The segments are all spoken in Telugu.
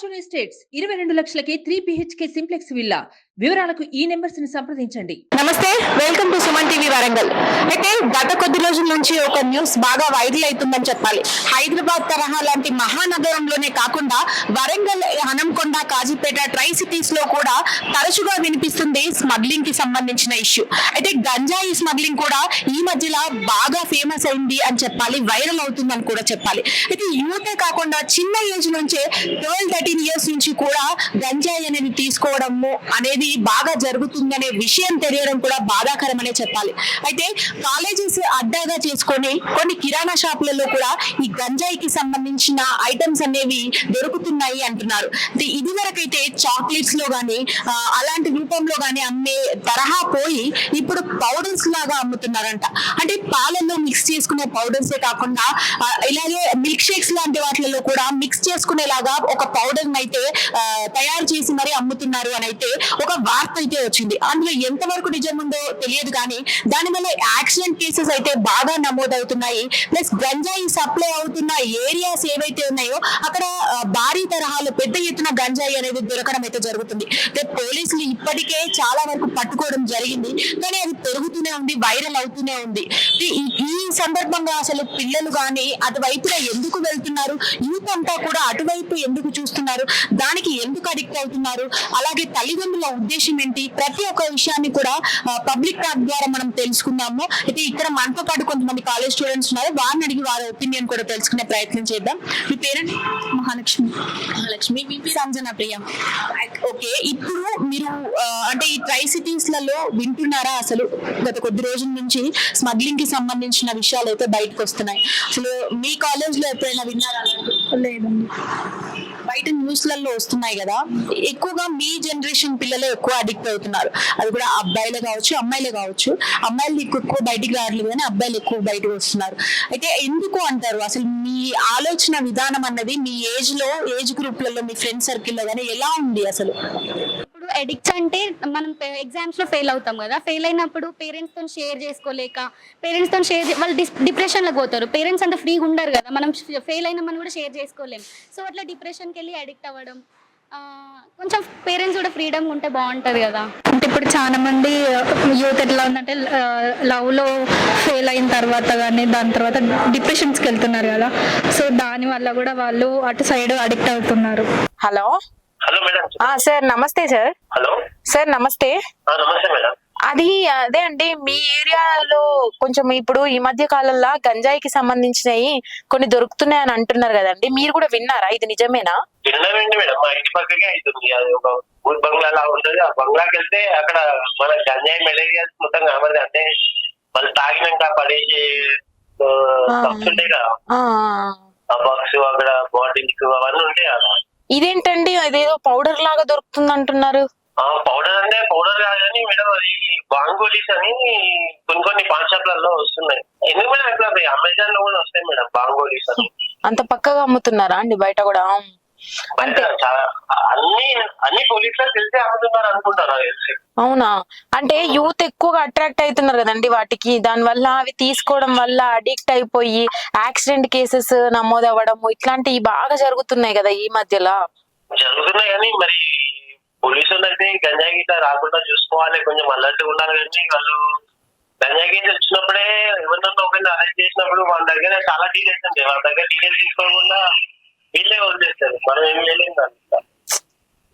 ఫార్చ్యూన్ ఎస్టేట్స్ ఇరవై రెండు లక్షలకే త్రీ బిహెచ్కే సింప్లెక్స్ విల్లా వివరాలకు ఈ నెంబర్స్ని సంప్రదించండి. నమస్తే welcome to Suman TV Warangal అయితే గత కొద్ది రోజుల నుంచి ఒక న్యూస్ బాగా వైరల్ అవుతుందని చెప్పాలి. హైదరాబాద్ తరహా లాంటి మహానగరంలోనే కాకుండా వరంగల్ హనంకొండ కాజీపేట ట్రై సిటీస్లో కూడా తరచుగా వినిపిస్తుంది స్మగ్లింగ్కి సంబంధించిన ఇష్యూ అయితే గంజాయి స్మగ్లింగ్ కూడా ఈ మధ్యలో బాగా ఫేమస్ అయింది అని చెప్పాలి వైరల్ అవుతుందని కూడా చెప్పాలి. అయితే యువతే కాకుండా చిన్న ఏజ్ నుంచే ట్వెల్వ్ థర్టీన్ ఇయర్స్ నుంచి కూడా గంజాయి అనేది తీసుకోవడము అనేది బాగా జరుగుతుందనే విషయం తెలియడం కూడా బాధాకరమనే చెప్పాలి. అయితే కాలేజెస్ అడ్డాగా చేసుకొని కొన్ని కిరాణా షాపులలో కూడా ఈ గంజాయికి సంబంధించిన ఐటమ్స్ అనేవి దొరుకుతున్నాయి అంటున్నారు. అయితే ఇది వరకైతే చాక్లెట్స్లో కానీ అలాంటి రూపంలో కానీ అమ్మే తరహా పోయి ఇప్పుడు పౌడర్స్ లాగా అమ్ముతున్నారంట. అంటే పాలల్లో మిక్స్ చేసుకునే పౌడర్సే కాకుండా ఇలాగే మిల్క్ షేక్స్ లాంటి వాటిలలో కూడా మిక్స్ చేసుకునేలాగా ఒక పౌడర్ అయితే తయారు చేసి మరి అమ్ముతున్నారు అని అయితే ఒక వార్త అయితే వచ్చింది. అందులో ఎంతవరకు నిజం ఉందో తెలియదు కానీ దాని వల్ల యాక్సిడెంట్ కేసెస్ అయితే బాగా నమోదవుతున్నాయి. ప్లస్ గంజాయి సప్లై అవుతున్న ఏరియాస్ ఏవైతే ఉన్నాయో అక్కడ భారీ తరహాలో పెద్ద ఎత్తున గంజాయి అనేది దొరకడం అయితే జరుగుతుంది. పోలీసులు ఇప్పటికే చాలా వరకు పట్టుకోవడం జరిగింది. కానీ అది పెరుగుతూనే ఉంది వైరల్ అవుతూనే ఉంది. ఈ- ఈ సందర్భంగా అసలు పిల్లలు కానీ అటువైపున ఎందుకు వెళ్తున్నారు? యూత్ అంతా కూడా అటువైపు ఎందుకు చూస్తున్నారు? దానికి ఎందుకు అడిక్ట్ అవుతున్నారు? అలాగే తల్లిదండ్రుల ఉద్దేశం ఏంటి? ప్రతి ఒక్క విషయాన్ని కూడా పబ్లిక్ టాక్ ద్వారా మనం తెలుసుకుందాము. అయితే ఇక్కడ మనతో పాటు కొంతమంది కాలేజ్ స్టూడెంట్స్ ఉన్నారు. వారిని అడిగి వారి ఒపీనియన్ కూడా తెలుసుకునే ప్రయత్నం చేద్దాం. మీ పేరెంట్ మహాలక్ష్మి. మహాలక్ష్మి సంజన ప్రియ. ఓకే ఇప్పుడు మీరు అంటే ఈ ట్రై సిటీస్లలో వింటున్నారా? అసలు గత కొద్ది రోజుల నుంచి స్మగ్లింగ్కి సంబంధించిన విషయాలు అయితే బయటకు వస్తున్నాయి. అసలు మీ కాలేజ్లో ఎప్పుడైనా విన్నారా? లేదండి. బయట న్యూస్లలో వస్తున్నాయి కదా ఎక్కువగా మీ జనరేషన్ పిల్లలే ఎక్కువ అడిక్ట్ అవుతున్నారు. అది కూడా అబ్బాయిలే కావచ్చు అమ్మాయిలే కావచ్చు. అమ్మాయిలు ఎక్కువ ఎక్కువ బయటికి రావట్లేదు కానీ అబ్బాయిలు ఎక్కువ బయటకు వస్తున్నారు. అయితే ఎందుకు అంటారు? అసలు మీ ఆలోచన విధానం అన్నది మీ ఏజ్లో ఏజ్ గ్రూప్లలో మీ ఫ్రెండ్ సర్కిల్లో కానీ ఎలా ఉంది అసలు? ఎడిక్ట్స్ అంటే మనం ఎగ్జామ్స్లో ఫెయిల్ అవుతాం కదా. ఫెయిల్ అయినప్పుడు పేరెంట్స్తో షేర్ చేసుకోలేక పేరెంట్స్తో షేర్ వాళ్ళు డిప్రెషన్లో పోతారు. పేరెంట్స్ అంత ఫ్రీగా ఉండరు కదా. మనం ఫెయిల్ అయిన మనం కూడా షేర్ చేసుకోలేం. సో అట్లా డిప్రెషన్కి వెళ్ళి అడిక్ట్ అవ్వడం కొంచెం పేరెంట్స్ కూడా ఫ్రీడమ్ ఉంటే బాగుంటది కదా. అంటే ఇప్పుడు చాలా మంది యూత్ ఎట్లా ఉందంటే లవ్లో ఫెయిల్ అయిన తర్వాత కానీ దాని తర్వాత డిప్రెషన్స్కి వెళ్తున్నారు కదా. సో దాని వల్ల కూడా వాళ్ళు అటు సైడ్ అడిక్ట్ అవుతున్నారు. హలో? Hello madam. సార్ నమస్తే సార్. హలో. సార్ నమస్తే. నమస్తే మేడం. అది అదే అండి మీ ఏరియాలో కొంచెం ఇప్పుడు ఈ మధ్య కాలంలో గంజాయికి సంబంధించినవి కొన్ని దొరుకుతున్నాయి అని అంటున్నారు కదండి. మీరు కూడా విన్నారా? ఇది నిజమేనా? విన్నానండి మేడం. మా ఇంటి పక్కకే అవుతుంది. అది ఒక ఊరు బంగ్లా లా ఉంటుంది. ఆ బంగ్లాకి వెళ్తే అక్కడ మన గంజాయి మెటీరియల్స్ మొత్తం కనబడదు అంటే వాళ్ళు తాగినాక పడేసి ఆ. బక్స్ ఉంటాయి కదా. ఆ, ఆ. బక్స్ అక్కడ బాటిల్స్ అవన్నీ ఉంటాయి కదా. ఇదేంటండి? అదేదో పౌడర్ లాగా దొరుకుతుంది అంటున్నారు ఆ పౌడర్ అంటే పౌడర్ కాదు కానీ మేడం అది బాంగోలీస్ అని కొన్ని కొన్ని పాన్ షాప్లలో వస్తున్నాయి. ఎందుకు మేడం అమెజాన్లో కూడా వస్తాయి మేడం బాంగోలీస్ అని? అంత పక్కగా అమ్ముతున్నారా అండి బయట కూడా? అన్ని అన్ని పోలీసులు తెలిసి అమ్ముతున్నారు అనుకుంటారు అవునా? అంటే యూత్ ఎక్కువగా అట్రాక్ట్ అవుతున్నారు కదండి వాటికి. దాని వల్ల అవి తీసుకోవడం వల్ల అడిక్ట్ అయిపోయి యాక్సిడెంట్ కేసెస్ నమోదవ్వడం ఇట్లాంటివి బాగా జరుగుతున్నాయి కదా ఈ మధ్యలో. జరుగుతున్నాయి కానీ మరి పోలీసులు అయితే గంజాయి గీత రాకుండా చూసుకోవాలి. కొంచెం అలర్ట్ ఉండాలి కానీ వాళ్ళు గంజాయి గీత వచ్చినప్పుడే ఎవరినన్నా ఒకరిని అరెస్ట్ చేసినప్పుడు వాళ్ళ దగ్గర చాలా డీటెయిల్స్ ఉంటాయి. వాళ్ళ దగ్గర డీటెయిల్స్ తీసుకోకుండా వీళ్ళే వదిలేస్తారు మనం ఏం.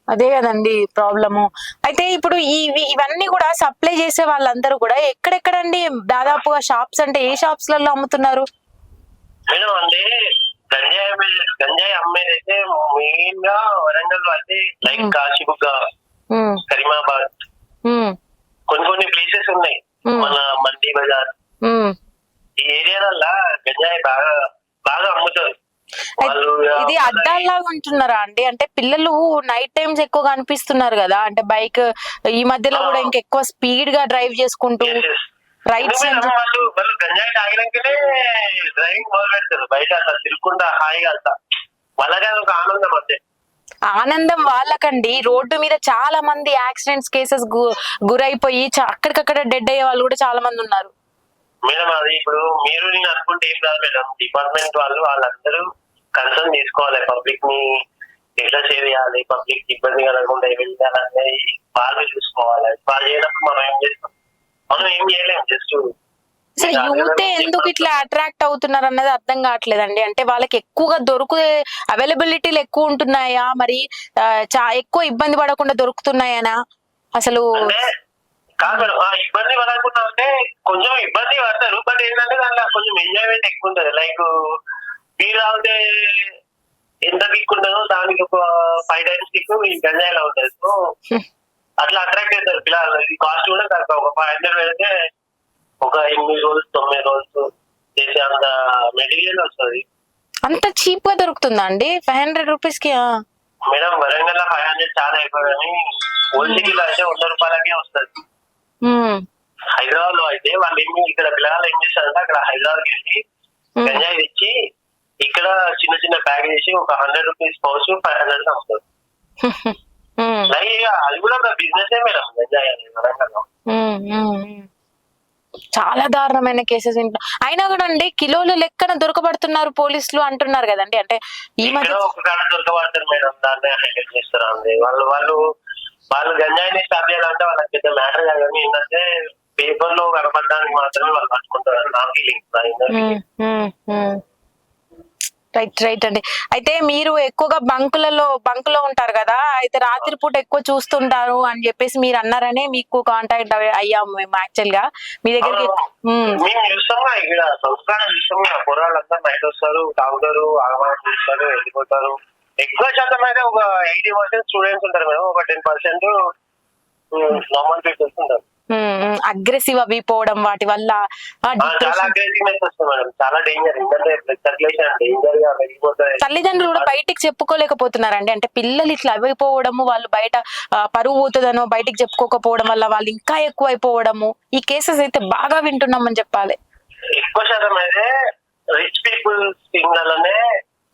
అదే కదండి ప్రాబ్లము. అయితే ఇప్పుడు ఇవి ఇవన్నీ కూడా సప్లై చేసే వాళ్ళందరూ కూడా ఎక్కడెక్కడండి? దాదాపుగా షాప్స్ అంటే ఏ షాప్స్లలో అమ్ముతున్నారు? మేడం అంటే గంజాయి గంజాయి అమ్మేది అయితే మెయిన్గా వరంగల్ అయితే లైక్. కాశీబుగ్గ కరీమాబాద్ కొన్ని కొన్ని ప్లేసెస్ ఉన్నాయి. మన మండి బజార్. ఈ ఏరియాలల్లా గంజాయి బాగా బాగా అమ్ముతారు. ఇది అడ్డాల్లాగా ఉంటున్నారా అండి? అంటే పిల్లలు నైట్ టైమ్స్ ఎక్కువగా అనిపిస్తున్నారు కదా? అంటే బైక్ ఈ మధ్యలో కూడా ఇంకెక్కువ స్పీడ్గా డ్రైవ్ చేసుకుంటూ Yes, yes. రైట్స్ ఎందుకంటే వాళ్ళు వాళ్ళు గంజాయి తాగినాకనే డ్రైవింగ్ మొదలు పెడతారు. బయట అట్లా తిరుక్కుంటా హాయిగా అంతా. వాళ్ళకి అది ఒక ఆనందం అంతే. ఆనందం వాళ్ళకండి. రోడ్డు మీద చాలా మంది యాక్సిడెంట్స్ కేసెస్ గురైపోయి అక్కడికక్కడ డెడ్ అయ్యే వాళ్ళు కూడా చాలా మంది ఉన్నారు. మేడం అది ఇప్పుడు మీరు నేను అనుకుంటే ఏం కాదు మేడం. డిపార్ట్మెంట్ వాళ్ళు వాళ్ళందరూ కన్సర్న్ తీసుకోవాలి. పబ్లిక్ని ఎట్లా చేయాలి? పబ్లిక్ ఇబ్బంది కలగకుండా చేయాలనేది వాళ్ళు చూసుకోవాలి. వాళ్ళు చేయనప్పుడు మనం ఏం చేస్తాం? మనం ఏం చేయలేం జస్ట్ అసలు యూత్ ఎందుకు ఇట్లా అట్రాక్ట్ అవుతున్నారు అన్నది అర్థం కావట్లేదండి. అంటే వాళ్ళకి ఎక్కువగా దొరుకుతే అవైలబిలిటీలు ఎక్కువ ఉంటున్నాయా? మరి ఎక్కువ ఇబ్బంది పడకుండా దొరుకుతున్నాయనా? అసలు ఇబ్బంది పడకుండా అంటే కొంచెం ఇబ్బంది పడతారు బట్ ఏంటంటే దాంట్లో కొంచెం ఎంజాయ్మెంట్ లైక్ బీర్ తాగితే ఎంత కిక్ ఉంటుందో దానికి ఒక ఫైవ్ టైమ్స్ కిక్ ఈ గంజాయిలో ఉంటుంది సో అట్లా అట్రాక్ట్ అవుతారు పిల్లలు. ఈ కాస్ట్ కూడా తక్కువ. ఒక ఫైవ్ హండ్రెడ్ పెడితే ఒక ఎనిమిది రోజులు తొమ్మిది రోజులు చేసే అంత మెటీరియల్ వస్తుంది. అంత చీప్గా దొరుకుతుందా అండి? ఫైవ్ హండ్రెడ్ రూపీస్కి. మేడం వరంగల్ ఫైవ్ హండ్రెడ్ చాలా కానీ ఓల్డ్ సిటీలో అయితే వంద రూపాయలకే వస్తుంది. హైదరాబాద్లో అయితే వాళ్ళు ఏమి ఇక్కడ పిల్లలు ఏం చేశారంటే అక్కడ హైదరాబాద్ వెళ్ళి. గంజాయి తెచ్చి ఇక్కడ చిన్న చిన్న ప్యాక్ చేసి ఒక hundred rupees pouch five hundred అమ్ముతారు. ఇక అది కూడా ఒక బిజినెస్ మేడం గంజాయి ఉమ్. చాలా దారుణమైన కేసెస్ ఇంట్లో. అయినా కూడా అండి కిలోలు లెక్కన దొరకబడుతున్నారు పోలీసులు అంటున్నారు కదండి. అంటే ఈ మధ్య దొరకబడతారు మేడం దాన్ని చేస్తారు వాళ్ళు వాళ్ళు వాళ్ళు గంజాయిని స్టాప్ చేయాలంటే వాళ్ళకి పెద్ద మ్యాటర్ కాదు. కానీ ఏంటంటే పేపర్లో కనపడడానికి మాత్రమే వాళ్ళు పట్టుకుంటారు. నా ఫీలింగ్. రైట్ రైట్ అండి. అయితే మీరు ఎక్కువగా బంకులలో బంకులో ఉంటారు కదా అయితే రాత్రిపూట ఎక్కువ చూస్తుంటారు అని చెప్పేసి మీరు అన్నారనే మీకు కాంటాక్ట్ అయ్యాము మేము యాక్చువల్గా. మీ దగ్గరికి ఉమ్, మేము చూస్తాము. ఇక్కడ సంస్కారం చూస్తాము. ఆ కుర్రాళ్ళంతా నైట్ వస్తారు తాగుతారు ఆగమానం చూస్తారు వెళ్ళిపోతారు. ఎక్కువ శాతం అయితే ఒక ఎయిటీ పర్సెంట్ స్టూడెంట్స్ ఉంటారు మేడం. ఒక టెన్ పర్సెంట్ నార్మల్ పీపుల్స్ ఉంటారు. అగ్రెసివ్ అవి పోవడం వాటి వల్ల తల్లిదండ్రులు కూడా బయటికి చెప్పుకోలేకపోతున్నారండి. అంటే పిల్లలు ఇట్లా అయిపోవడము వాళ్ళు బయట పరువు పోతుందనో బయటికి చెప్పుకోకపోవడం వల్ల వాళ్ళు ఇంకా ఎక్కువ అయిపోవడము ఈ కేసెస్ అయితే బాగా వింటున్నామని చెప్పాలి. ఎక్కువ శాతం అయితే రిచ్ పీపుల్ థింగ్లలోనే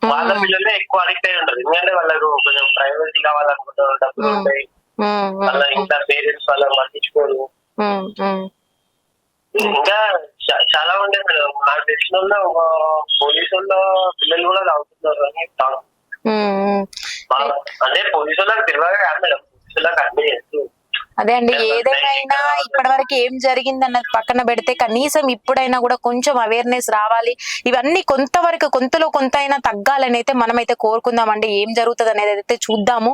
వాళ్ళ. పిల్లలే ఎక్కువ అడిక్ట్ అయి ఉంటారు. ఎందుకంటే వాళ్ళకు కొంచెం ప్రైవసీ కావాలనుకుంటారు డబ్బులు. ఉంటాయి. వాళ్ళ ఇంట్లో పేరెంట్స్ వాళ్ళని పట్టించుకోరు. ఇంకా చాలా ఉండే మేడం నాకు తెలిసిన వాళ్ళు పోలీసు వాళ్ళ పిల్లలు కూడా తాగుతున్నారు అని. మా- అంటే పోలీసు వాళ్ళకి తెలియదు కాదు మేడం. పోలీసు వాళ్ళకి అన్ని తెలుసు. అదే అండి uh, ఇప్పటి వరకు ఏం జరిగింది అన్నది పక్కన పెడితే కనీసం ఇప్పుడైనా కూడా కొంచెం అవేర్నెస్ రావాలి. ఇవన్నీ కొంతవరకు కొంతలో కొంత అయినా తగ్గాలని అయితే మనమైతే కోరుకుందామండి ఏం జరుగుతుంది అనేది అయితే చూద్దాము.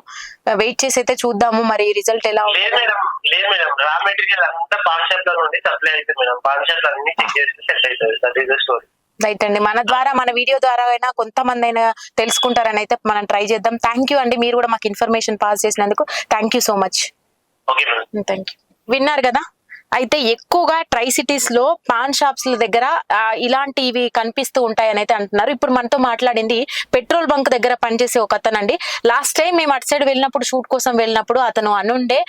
వెయిట్ చేసి అయితే చూద్దాము. మరి రిజల్ట్ ఎలా లేదు ఉంటుంది. మేడం లేదు మేడం రా మెటీరియల్ అంతా పాన్ షాప్లో నుండి సప్లై అవుతుంది మేడం పాన్ షాప్ అన్ని చెక్ చేస్తే సెట్ అవుతుంది that is the story right అండి. మన ద్వారా మన వీడియో ద్వారా అయినా కొంతమంది అయినా తెలుసుకుంటారని అయితే మనం ట్రై చేద్దాం. థ్యాంక్ యూ అండి. మీరు కూడా మాకు ఇన్ఫర్మేషన్ పాస్ చేసినందుకు thank you so much thank you విన్నారు కదా? అయితే ఎక్కువగా ట్రై సిటీస్లో పాన్ షాప్స్ దగ్గర ఇలాంటివి కనిపిస్తూ ఉంటాయని అయితే అంటున్నారు. ఇప్పుడు మనతో మాట్లాడింది పెట్రోల్ బంక్ దగ్గర పనిచేసే ఒక అతనండి. లాస్ట్ టైం మేము అటు సైడ్ వెళ్ళినప్పుడు షూట్ కోసం వెళ్ళినప్పుడు అతను అనుండే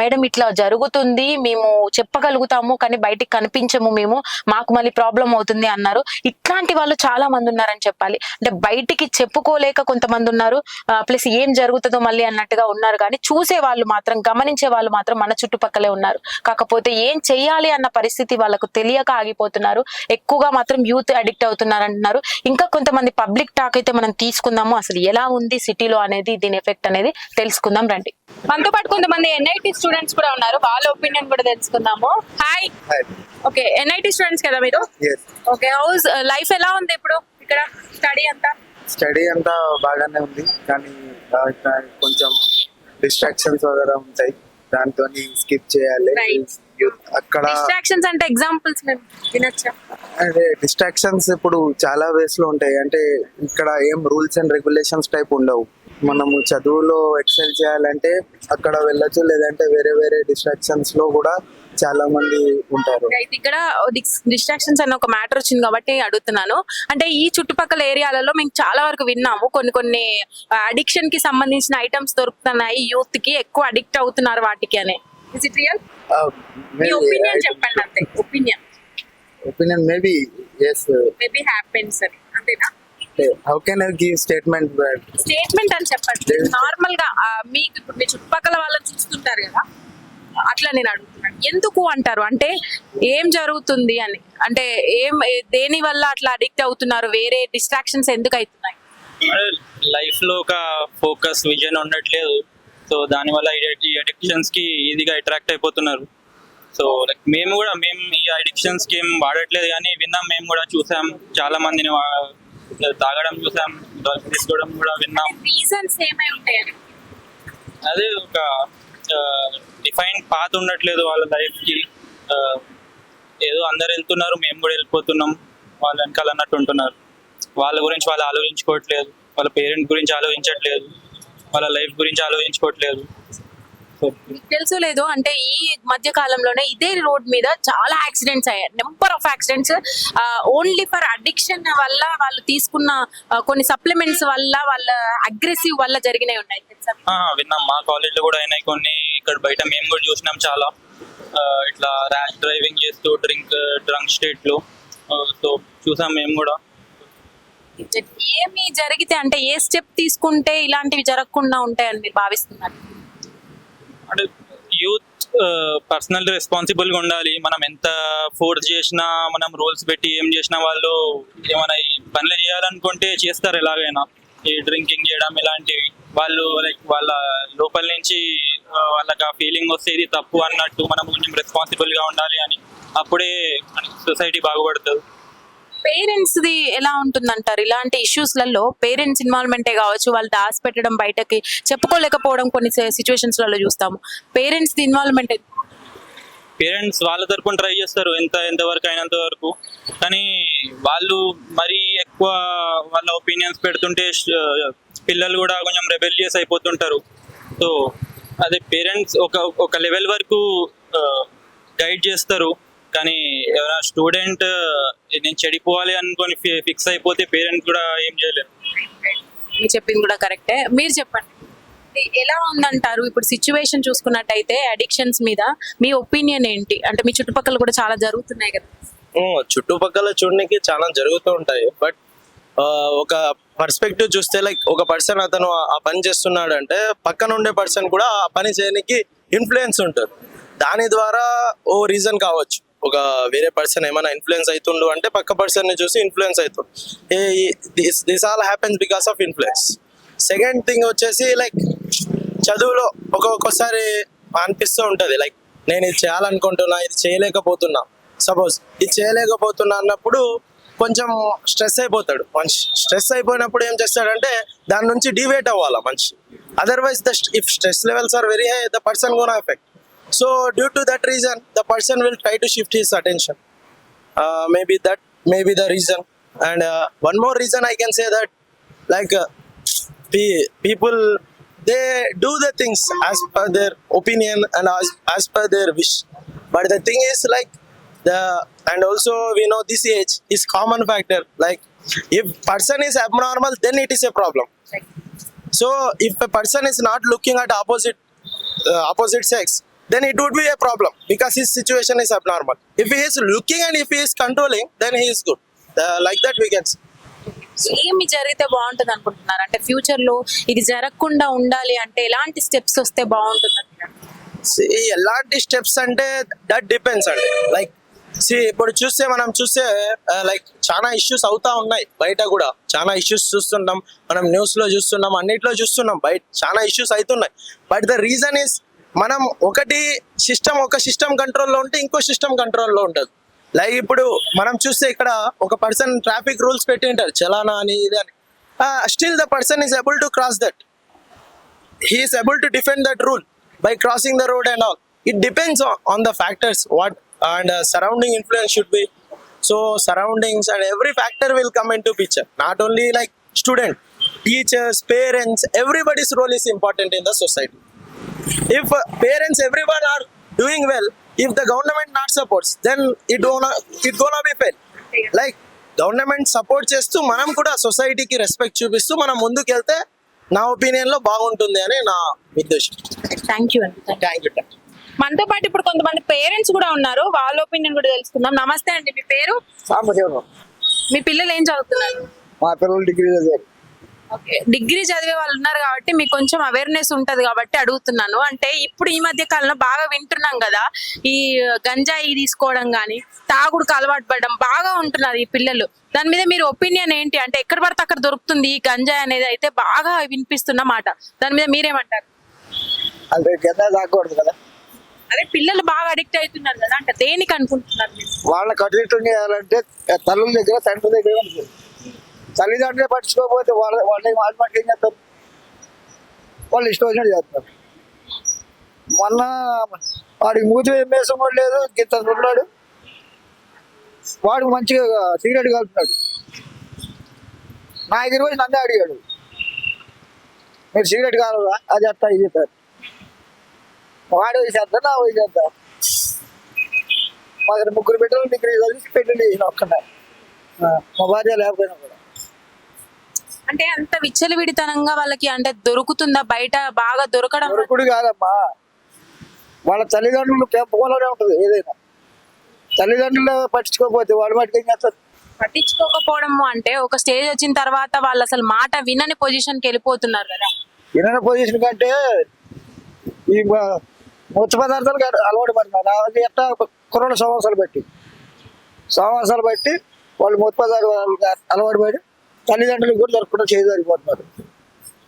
మేడం ఇట్లా జరుగుతుంది మేము చెప్పగలుగుతాము కానీ బయటికి కనిపించము మేము మాకు మళ్ళీ ప్రాబ్లం అవుతుంది అన్నారు. ఇట్లాంటి వాళ్ళు చాలా మంది ఉన్నారని చెప్పాలి. అంటే బయటికి చెప్పుకోలేక కొంతమంది ఉన్నారు. ప్లస్ ఏం జరుగుతుందో మళ్ళీ అన్నట్టుగా ఉన్నారు. కానీ చూసే వాళ్ళు మాత్రం గమనించే వాళ్ళు మాత్రం మన చుట్టుపక్కలే ఉన్నారు. కాకపోతే ఏం చెయ్యాలి అన్న పరిస్థితి వాళ్ళకు తెలియక ఆగిపోతున్నారు. ఎక్కువగా మాత్రం యూత్ అడిక్ట్ అవుతున్నారు అంటున్నారు. ఇంకా కొంతమంది పబ్లిక్ టాక్ అయితే మనం తీసుకుందాము. అసలు ఎలా ఉంది సిటీలో అనేది దీని ఎఫెక్ట్ అనేది తెలుసుకుందాం రండి. మనతో పాటు కొంతమంది ఎన్ఐటి స్టూడెంట్స్ కూడా ఉన్నారు. వాళ్ళ ఒపీనియన్ కూడా తెలుసుకుందాము. హాయ్ ఓకే ఎన్ఐటి స్టూడెంట్స్ కదా మీరు? ఓకే హౌస్ లైఫ్ ఎలా ఉంది ఇప్పుడు? ఇక్కడ స్టడీ అంతా? స్టడీ అంతా బాగానే ఉంది. కానీ కొంచెం డిస్ట్రాక్షన్స్ వగేరా ఉంటాయి. దాంతో స్కిప్ చేయాలి. అక్కడ డిస్ట్రాక్షన్స్ అంటే ఎగ్జాంపుల్స్ మేము వినొచ్చా? అదే డిస్ట్రాక్షన్స్ ఇప్పుడు చాలా వేస్లో ఉంటాయి. అంటే ఇక్కడ ఏం రూల్స్ అండ్ రెగ్యులేషన్స్ టైప్ ఉండవు. మనము చదువులో ఎక్సెల్ చేయాలంటే అక్కడ వెళ్ళొచ్చు లేదంటే వేరే వేరే డిస్ట్రాక్షన్స్లో కూడా చాలా మంది ఉంటారు. అయితే ఇక్కడ డిస్ట్రాక్షన్స్ అన్న ఒక మ్యాటర్ వచ్చింది కాబట్టి అడుగుతున్నాను. అంటే ఈ చుట్టుపక్కల ఏరియాలలో మేము చాలా వరకు విన్నాము. కొన్ని కొన్ని అడిక్షన్కి సంబంధించిన ఐటమ్స్ దొరుకుతున్నాయి. యూత్కి ఎక్కువ అడిక్ట్ అవుతున్నారు వాటికి అని. ఇస్ ఇట్ రియల్ మీ ఒపీనియన్ చెప్పండి అంతే opinion opinion maybe yes maybe happens అని అంతేనా? How can I give statement but statement అని చెప్పండి. నార్మల్గా మీకు ఇప్పుడు మీ చుట్టుపక్కల వాళ్ళని చూస్తుంటారు కదా అట్లా నేను అడుగుతున్నాను. ఎందుకు అంటారు? అంటే ఏం జరుగుతుంది అని. అంటే ఏం ఏ- దేని వల్ల అట్లా అడిక్ట్ అవుతున్నారు? వేరే డిస్ట్రాక్షన్స్ ఎందుకు అవుతున్నాయి? లైఫ్లో ఒక ఫోకస్ విజన్ ఉండట్లేదు. సో దానివల్ల ఈ అడిక్షన్స్కి ఈజీగా అట్రాక్ట్ అయిపోతున్నారు. సో లైక్ మేము కూడా మేము ఈ అడిక్షన్స్కి ఏం వాడట్లేదు కానీ విన్నాం మేము కూడా చూసాం. చాలా మందిని తాగడం చూసాం తీసుకోవడం కూడా విన్నాం. రీజన్స్ ఏమై ఉంటాయని అదే ఒక డిఫైన్ పాత్ ఉండట్లేదు వాళ్ళ లైఫ్కి ఆ, ఏదో అందరు వెళ్తున్నారు మేము కూడా వెళ్ళిపోతున్నాం. వాళ్ళ వెనకాల అన్నట్టు ఉంటున్నారు. వాళ్ళ గురించి వాళ్ళు ఆలోచించుకోవట్లేదు. వాళ్ళ పేరెంట్ గురించి ఆలోచించట్లేదు. వాళ్ళ లైఫ్ గురించి ఆలోచించుకోవట్లేదు. తెలుసు లేదు అంటే ఈ మధ్య కాలంలోనే ఇదే రోడ్ మీద చాలా యాక్సిడెంట్స్ అయ్యాయి. Number of accidents only for addiction వల్ల వాళ్ళు తీసుకున్న కొన్ని సప్లిమెంట్స్ వల్ల వాళ్ళ అగ్రెసివ్ వల్ల జరిగినవి ఉన్నాయి. విన్నాం. మా కాలేజ్లో కూడా అయినాయి కొన్ని. ఇక్కడ బయట మేము కూడా చూసినాం చాలా. ఇట్లా ర్యాష్ డ్రైవింగ్ చేస్తూ డ్రింక్ డ్రంక్ స్టేట్లో సో చూసాం మేము కూడా. ఏమి జరిగితే అంటే ఏ స్టెప్ తీసుకుంటే ఇలాంటివి జరగకుండా ఉంటాయని మీరు భావిస్తున్నారు? అంటే యూత్ పర్సనల్ రెస్పాన్సిబుల్గా ఉండాలి. మనం ఎంత ఫోర్స్ చేసినా మనం రూల్స్ పెట్టి ఏం చేసినా వాళ్ళు ఏమైనా పనులు చేయాలనుకుంటే చేస్తారు ఎలాగైనా. ఈ డ్రింకింగ్ చేయడం ఇలాంటివి. వాళ్ళు లైక్ వాళ్ళ లోపల నుంచి వాళ్ళకి ఆ ఫీలింగ్ వస్తే ఇది తప్పు అన్నట్టు మనం కొంచెం రెస్పాన్సిబుల్గా ఉండాలి అని అప్పుడే మనకి సొసైటీ బాగుపడుతుంది. పేరెంట్స్ ది ఎలా ఉంటుందంటారు? ఇలాంటి ఇష్యూస్లలో పేరెంట్స్ ఇన్వాల్వ్మెంటే కావచ్చు వాళ్ళు దాచిపెట్టడం బయటకి చెప్పుకోలేకపోవడం కొన్ని సిచ్యువేషన్స్లలో చూస్తాము. పేరెంట్స్ ది ఇన్వాల్వ్మెంట్ పేరెంట్స్ వాళ్ళ తరపున ట్రై చేస్తారు ఎంత ఎంతవరకు అయినంత వరకు. కానీ వాళ్ళు మరీ ఎక్కువ వాళ్ళ ఒపీనియన్స్ పెడుతుంటే పిల్లలు కూడా కొంచెం రెబెలియస్ అయిపోతుంటారు. సో అదే పేరెంట్స్ ఒక ఒక లెవెల్ వరకు గైడ్ చేస్తారు. కానీ ఎవరైనా స్టూడెంట్ నేను చెడిపోవాలి అనుకొని ఫిక్స్ అయిపోతే పేరెంట్స్ కూడా ఏం చేయలేరు. మీరు చెప్పింది కూడా కరెక్టే. మీరు చెప్పండి. ఎలా ఉందంటారు? ఇప్పుడు సిచ్యువేషన్ చూసుకున్నట్టయితే అడిక్షన్స్ మీద మీ ఒపీనియన్ ఏంటి? అంటే మీ చుట్టుపక్కల కూడా చాలా జరుగుతున్నాయి కదా. చుట్టుపక్కల చూడడానికి చాలా జరుగుతూ ఉంటాయి. బట్ ఒక పర్స్పెక్టివ్ చూస్తే లైక్ ఒక పర్సన్ అతను ఆ- ఆ పని చేస్తున్నాడు అంటే పక్కన ఉండే పర్సన్ కూడా ఆ పని చేయడానికి ఇన్ఫ్లుయెన్స్ ఉంటుంది దాని ద్వారా ఓ రీజన్ కావచ్చు. ఒక వేరే పర్సన్ ఏమైనా ఇన్ఫ్లుయెన్స్ అవుతుండు అంటే పక్క పర్సన్ని చూసి ఇన్ఫ్లుయెన్స్ అవుతుంది this this all happens because of influence second thing వచ్చేసి లైక్ చదువులో ఒక్కొక్కసారి అనిపిస్తూ ఉంటుంది. లైక్ నేను ఇది చేయాలనుకుంటున్నా ఇది చేయలేకపోతున్నా. సపోజ్ ఇది చేయలేకపోతున్నా అన్నప్పుడు కొంచెం స్ట్రెస్ అయిపోతాడు. మనిషి స్ట్రెస్ అయిపోయినప్పుడు ఏం చేస్తాడంటే దాని నుంచి డివేట్ అవ్వాలా మనిషి. Otherwise the if stress levels are very high the person gonna affect So due to that reason, the person will try to shift his attention. Uh, maybe that may be the reason. And uh, one more reason I can say that, like uh, people, they do the things as per their opinion and as, as per their wish. But the thing is like the and also we know this age is common factor. Like if person is abnormal, then it is a problem. So if a person is not looking at opposite uh, opposite sex, then it would be a problem because his situation is abnormal. If he is looking and if he is controlling then he is good. Uh, like that we can say. ఏమి జరిగితే బాగుంటుంది అనుకుంటున్నారు? అంటే ఫ్యూచర్లో ఇది జరగకుండా ఉండాలి అంటే ఎలాంటి స్టెప్స్ వస్తే బాగుంటుంది? See, ఎలాంటి స్టెప్స్ అంటే దట్ డిపెండ్స్ అండి. లైక్ సి ఇప్పుడు చూస్తే మనం చూస్తే లైక్ చాలా ఇష్యూస్ అవుతా ఉన్నాయి బయట కూడా. చాలా ఇష్యూస్ చూస్తున్నాం మనం న్యూస్లో చూస్తున్నాం అన్నిట్లో చూస్తున్నాం బయట. చాలా ఇష్యూస్ అవుతున్నాయి. బట్ ద రీజన్ ఇస్ మనం ఒకటి సిస్టమ్ ఒక సిస్టమ్ కంట్రోల్లో ఉంటే ఇంకో సిస్టమ్ కంట్రోల్లో ఉంటుంది లైక్ ఇప్పుడు మనం చూస్తే ఇక్కడ ఒక పర్సన్ ట్రాఫిక్ రూల్స్ పెట్టి ఉంటారు చలానా అని ఇది అని. Still the person is able to cross that he's able to defend that rule by crossing the road and all it depends on the factors what and surrounding influence should be so surroundings and every factor will come into picture not only like student teachers parents everybody's role is important in the society If uh, parents, everyone are doing well, if the government not supports, then it gonna it gonna be fail. Like government support చేస్తూ మనం కూడా సొసైటీకి రెస్పెక్ట్ చూపిస్తూ మనం ముందుకు వెళ్తే నా ఒపీనియన్లో బాగుంటుంది అని నా ఉద్దేశం. థ్యాంక్ యూ అండి థ్యాంక్ యూ మనతో పాటు ఇప్పుడు కొంతమంది పేరెంట్స్ కూడా ఉన్నారు. వాళ్ళ ఒపీనియన్ కూడా తెలుసుకుందాం. నమస్తే అండి మీ పేరు? మీ పిల్లలు ఏం చదువుతున్నారు? మా పిల్లలు డిగ్రీ చదివారు. డిగ్రీ చదివే వాళ్ళు ఉన్నారు కాబట్టి మీకు కొంచెం అవేర్నెస్ ఉంటది కాబట్టి అడుగుతున్నాను. అంటే ఇప్పుడు ఈ మధ్య కాలంలో బాగా వింటున్నాం కదా ఈ గంజాయి తీసుకోవడం కానీ తాగుడుకు అలవాటు పడడం బాగా ఉంటున్నారు ఈ పిల్లలు. దాని మీద మీరు ఒపీనియన్ ఏంటి? అంటే ఎక్కడ పడితే అక్కడ దొరుకుతుంది ఈ గంజాయి అనేది అయితే బాగా వినిపిస్తున్న మాట. దాని మీద మీరేమంటారు? అది కింద తాగకూడదు కదా. అదే పిల్లలు బాగా అడిక్ట్ అవుతున్నారు కదా అంటే దేనికి అనుకుంటున్నారు వాళ్ళకి అటు చేయాలంటే తల్లుల దగ్గర తండ్రి దగ్గర తల్లిదండ్రులే పట్టించుకోకపోతే వాళ్ళ వాళ్ళ వాళ్ళ ఏం చేస్తారు వాళ్ళు ఇష్టం వచ్చినట్టు చేస్తారు. మొన్న వాడికి మూతి వేసం కూడా లేదు గిత్త ఉన్నాడు. వాడు మంచిగా సిగరెట్ కలుపుతున్నాడు నా దగ్గర వచ్చి నన్నే అడిగాడు. మీరు సిగరెట్ కాలరా? అది అట్టా ఇది చెప్పారు. వాడు వేసేద్దా నా వేసేద్దా మా దగ్గర ముగ్గురు బిడ్డలు డిగ్రీ చదివి పెట్టండి చేసిన ఒక్కనే మా భార్య లేకపోయినా కూడా. అంటే అంత విచ్చలవిడితనంగా వాళ్ళకి అంటే దొరుకుతుందా? బయట బాగా దొరకడం దొరకుడు కాదమ్మా. వాళ్ళ తల్లిదండ్రులు పెంపకంలోనే ఉంటుంది ఏదైనా. తల్లిదండ్రులు పట్టించుకోకపోతే వాళ్ళ మటుకు ఏం చేస్తారు? పట్టించుకోకపోవడం అంటే ఒక స్టేజ్ వచ్చిన తర్వాత వాళ్ళు అసలు మాట వినని పొజిషన్కి వెళ్ళిపోతున్నారు కదా. వినని పొజిషన్ కంటే ఈ ముచ్చ పదార్థాలకు అల- అలవాటు పడినారు అది ఎట్లా కుర్రోళ్ళ సంవత్సరాలు బట్టి సంవత్సరాలు బట్టి వాళ్ళు ముచ్చ పదార్థాలకు అలవాటు పడి తల్లిదండ్రులకు కూడా దొరకకుండా చేయగలిగిపోతున్నారు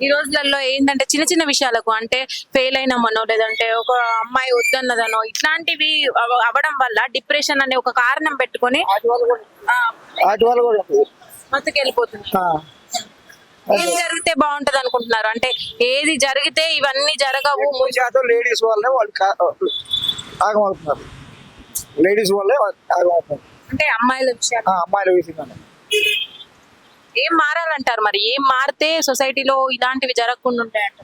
ఈ రోజులలో ఏంటంటే చిన్న చిన్న విషయాలకు అంటే ఫెయిల్ అయినామనో లేదంటే ఒక అమ్మాయి వద్దన్నదనో ఇట్లాంటివి అవ- అవ్వడం వల్ల డిప్రెషన్ అనే ఒక కారణం పెట్టుకొని. ఏం జరిగితే బాగుంటది అనుకుంటున్నారు అంటే ఏది జరిగితే ఇవన్నీ జరగవు. శాతం లేడీస్ వల్లే వాళ్ళు ఆగమవుతున్నారు. లేడీస్ వల్లే ఆగమవుతున్నారు. అంటే అమ్మాయిల విషయాలు. ఆ, అమ్మాయిల విషయంలో. ఏం మారాలంటారు మరి? ఏం మారితే సొసైటీలో ఇలాంటివి జరగకుండా ఉంటాయంట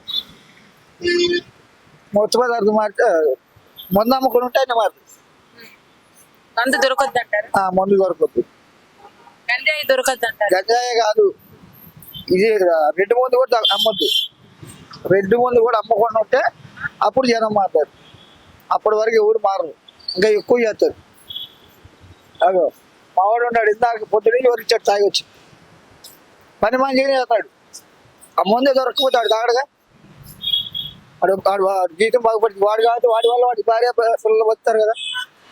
మొత్త పదార్థం మారితే మందు అమ్ముకుని ఉంటే అన్ని మారుతుంది అంత దొరకద్దు అంటారు ఆ, మందు దొరకదు గంజాయి దొరకద్దు అంటారు గంజాయే కాదు. ఇది రెడ్ మందు కూడా అమ్మొద్దు. రెడ్ మందు కూడా అమ్మకుండా ఉంటే అప్పుడు జనం మారుతారు. అప్పటి వరకు ఎవరు మారరు. ఇంకా ఎక్కువ చేస్తారు. అగో మావాడు ఉన్నాడు ఇందాక పొద్దున ఎవరు ఇచ్చాడు తాగి వచ్చి. పని మంచిగానే చేస్తాడు. ఆ ముందే దొరకకపోతే వాడు తాగడుగా. వాడు వాడు జీతం బాగుపడుతుంది వాడు కాదు వాడి వల్ల వాడి భార్య పిల్లలు వస్తారు కదా.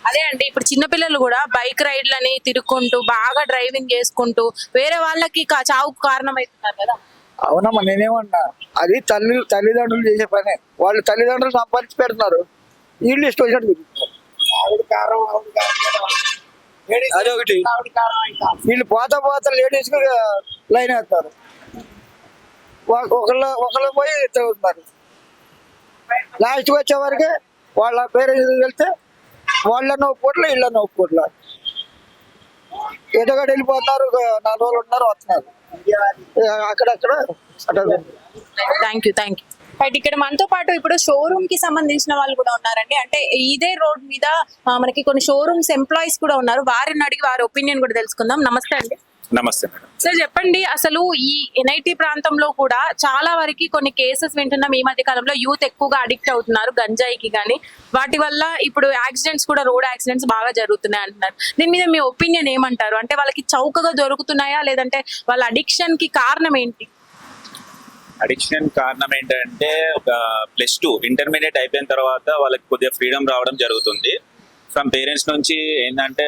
అదే అండి ఇప్పుడు చిన్నపిల్లలు కూడా బైక్ రైడ్లని తిరుక్కుంటూ బాగా డ్రైవింగ్ చేసుకుంటూ వేరే వాళ్ళకి చావుకు కారణం అవుతున్నారు కదా. అవునమ్మా నేనేమన్నా అది తల్లి తల్లిదండ్రులు చేసే పనే. వాళ్ళు తల్లిదండ్రులు సంపాదించి పెడుతున్నారు. వీళ్ళు ఇష్టం వచ్చినట్టు. అదొకటి వీళ్ళు పోతా పోతా లేడీస్ లైన్ వేస్తారు. ఒక- ఒకళ్ళు ఒకళ్ళు పోయి తిరుగుతున్నారు లాస్ట్కి వచ్చే వరకు వాళ్ళ పేరెంట్స్ వెళ్తే వాళ్ళన్న ఒప్పుకోట్ల వీళ్ళన్న ఒప్పుకోట్ల ఎటగడ వెళ్ళిపోతున్నారు నాలుగు రోజులు ఉన్నారు వస్తున్నారు. అక్కడక్కడ thank you thank you right ఇక్కడ మనతో పాటు ఇప్పుడు షోరూమ్కి సంబంధించిన వాళ్ళు కూడా ఉన్నారండి. అంటే ఇదే రోడ్ మీద మనకి కొన్ని షోరూమ్స్ ఎంప్లాయీస్ కూడా ఉన్నారు. వారిని అడిగి వారి ఒపీనియన్ కూడా తెలుసుకుందాం. నమస్తే అండి. నమస్తే సార్ చెప్పండి అసలు ఈ ఎన్ఐటి ప్రాంతంలో కూడా చాలా వరకు కొన్ని కేసెస్ వింటున్నాం. ఈ మధ్య కాలంలో యూత్ ఎక్కువగా అడిక్ట్ అవుతున్నారు గంజాయికి కానీ వాటి వల్ల ఇప్పుడు యాక్సిడెంట్స్ కూడా రోడ్ యాక్సిడెంట్స్ బాగా జరుగుతున్నాయి అంటున్నారు. దీని మీద మీ ఒపీనియన్ ఏమంటారు? అంటే వాళ్ళకి చౌకగా దొరుకుతున్నాయా? లేదంటే వాళ్ళ అడిక్షన్కి కారణం ఏంటి? అడిక్షన్ కారణం ఏంటంటే ఒక ప్లస్ టూ ఇంటర్మీడియట్ అయిపోయిన తర్వాత వాళ్ళకి కొద్దిగా ఫ్రీడమ్ రావడం జరుగుతుంది. ఫ్రమ్ పేరెంట్స్ నుంచి ఏంటంటే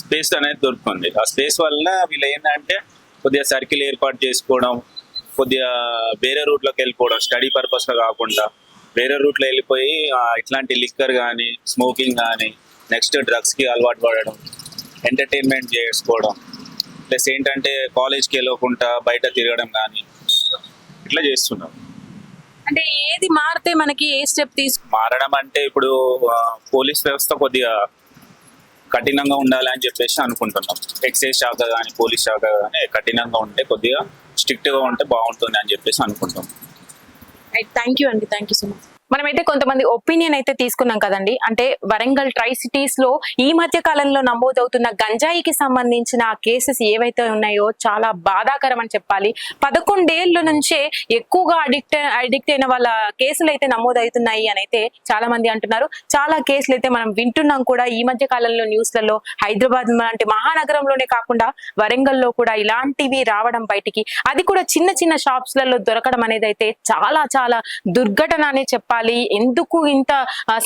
స్పేస్ అనేది దొరుకుతుంది. ఆ స్పేస్ వల్ల వీళ్ళు ఏంటంటే కొద్దిగా సర్కిల్ ఏర్పాటు చేసుకోవడం కొద్దిగా వేరే రూట్లోకి వెళ్ళిపోవడం స్టడీ పర్పస్లో కాకుండా వేరే రూట్లో వెళ్ళిపోయి ఇట్లాంటి లిక్కర్ కానీ స్మోకింగ్ కానీ నెక్స్ట్ డ్రగ్స్కి అలవాటు పడడం ఎంటర్టైన్మెంట్ చేసుకోవడం ప్లస్ ఏంటంటే కాలేజ్కి వెళ్ళకుండా బయట తిరగడం కానీ ఇట్లా చేస్తున్నాం అంటే ఏది మారితే మనకి ఏ స్టెప్ తీసుకు మారడం అంటే ఇప్పుడు ఆ, పోలీస్ వ్యవస్థ కొద్దిగా కఠినంగా ఉండాలి అని చెప్పేసి అనుకుంటున్నాం. ఎక్సైజ్ శాఖ కానీ పోలీస్ శాఖ కానీ కఠినంగా ఉంటే కొద్దిగా స్ట్రిక్ట్గా ఉంటే బాగుంటుంది అని చెప్పేసి అనుకుంటున్నాం. థ్యాంక్ యూ అండి. Thank you so much. మనమైతే కొంతమంది ఒపీనియన్ అయితే తీసుకున్నాం కదండి. అంటే వరంగల్ ట్రై సిటీస్లో ఈ మధ్య కాలంలో నమోదవుతున్న గంజాయికి సంబంధించిన కేసెస్ ఏవైతే ఉన్నాయో చాలా బాధాకరం అని చెప్పాలి. పదకొండేళ్ళ నుంచే ఎక్కువగా అడిక్ట్ అడిక్ట్ అయిన వాళ్ళ కేసులు అయితే నమోదవుతున్నాయి అని అయితే చాలా మంది అంటున్నారు. చాలా కేసులు అయితే మనం వింటున్నాం కూడా. ఈ మధ్య కాలంలో న్యూస్లలో హైదరాబాద్ లాంటి మహానగరంలోనే కాకుండా వరంగల్లో కూడా ఇలాంటివి రావడం బయటికి. అది కూడా చిన్న చిన్న షాప్స్లలో దొరకడం అనేది అయితే చాలా చాలా దుర్ఘటన అనే చెప్పాలి. ఎందుకు ఇంత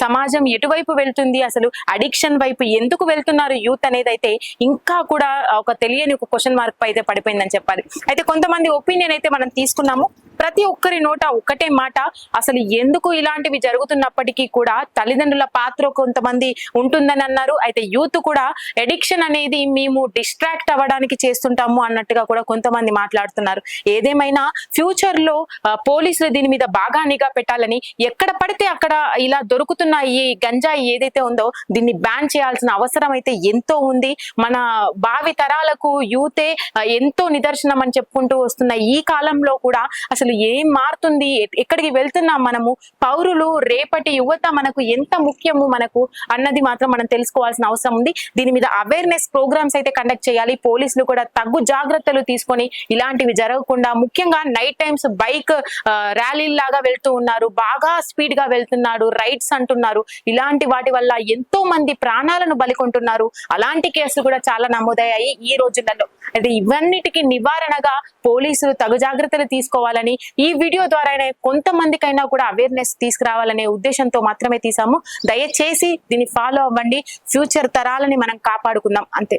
సమాజం ఎటువైపు వెళ్తుంది? అసలు అడిక్షన్ వైపు ఎందుకు వెళ్తున్నారు? యూత్ అనేది అయితే ఇంకా కూడా ఒక తెలియని ఒక క్వశ్చన్ మార్క్ పై అయితే పడిపోయిందని చెప్పాలి. అయితే కొంతమంది ఒపీనియన్ అయితే మనం తీసుకున్నాము. ప్రతి ఒక్కరి నోట ఒక్కటే మాట. అసలు ఎందుకు ఇలాంటివి జరుగుతున్నప్పటికీ కూడా తల్లిదండ్రుల పాత్ర కొంతమంది ఉంటుందని అన్నారు. అయితే యూత్ కూడా ఎడిక్షన్ అనేది మేము డిస్ట్రాక్ట్ అవ్వడానికి చేస్తుంటాము అన్నట్టుగా కూడా కొంతమంది మాట్లాడుతున్నారు. ఏదేమైనా ఫ్యూచర్లో పోలీసులు దీని మీద బాగా నిఘా పెట్టాలని ఎక్కడ పడితే అక్కడ ఇలా దొరుకుతున్న ఈ గంజాయి ఏదైతే ఉందో దీన్ని బ్యాన్ చేయాల్సిన అవసరం అయితే ఎంతో ఉంది. మన భావి తరాలకు యూతే ఎంతో నిదర్శనం అని చెప్పుకుంటూ వస్తున్న ఈ కాలంలో కూడా అసలు ఏం మారుతుంది? ఎక్కడికి వెళ్తున్నాం మనము? పౌరులు రేపటి యువత మనకు ఎంత ముఖ్యము మనకు అన్నది మాత్రం మనం తెలుసుకోవాల్సిన అవసరం ఉంది. దీని మీద అవేర్నెస్ ప్రోగ్రామ్స్ అయితే కండక్ట్ చేయాలి. పోలీసులు కూడా తగ్గు జాగ్రత్తలు తీసుకొని ఇలాంటివి జరగకుండా ముఖ్యంగా నైట్ టైమ్స్ బైక్ ర్యాలీ లాగా వెళ్తూ ఉన్నారు. బాగా స్పీడ్గా వెళ్తున్నాడు రైడ్స్ అంటున్నారు. ఇలాంటి వాటి వల్ల ఎంతో మంది ప్రాణాలను బలికొంటున్నారు. అలాంటి కేసులు కూడా చాలా నమోదయ్యాయి ఈ రోజులలో. అయితే ఇవన్నిటికీ నివారణగా పోలీసులు తగు జాగ్రత్తలు తీసుకోవాలని ఈ వీడియో ద్వారానే కొంతమందికైనా కూడా అవేర్నెస్ తీసుకురావాలనే ఉద్దేశంతో మాత్రమే తీసాము దయచేసి దీన్ని ఫాలో అవ్వండి. ఫ్యూచర్ తరాలని మనం కాపాడుకుందాం. అంతే.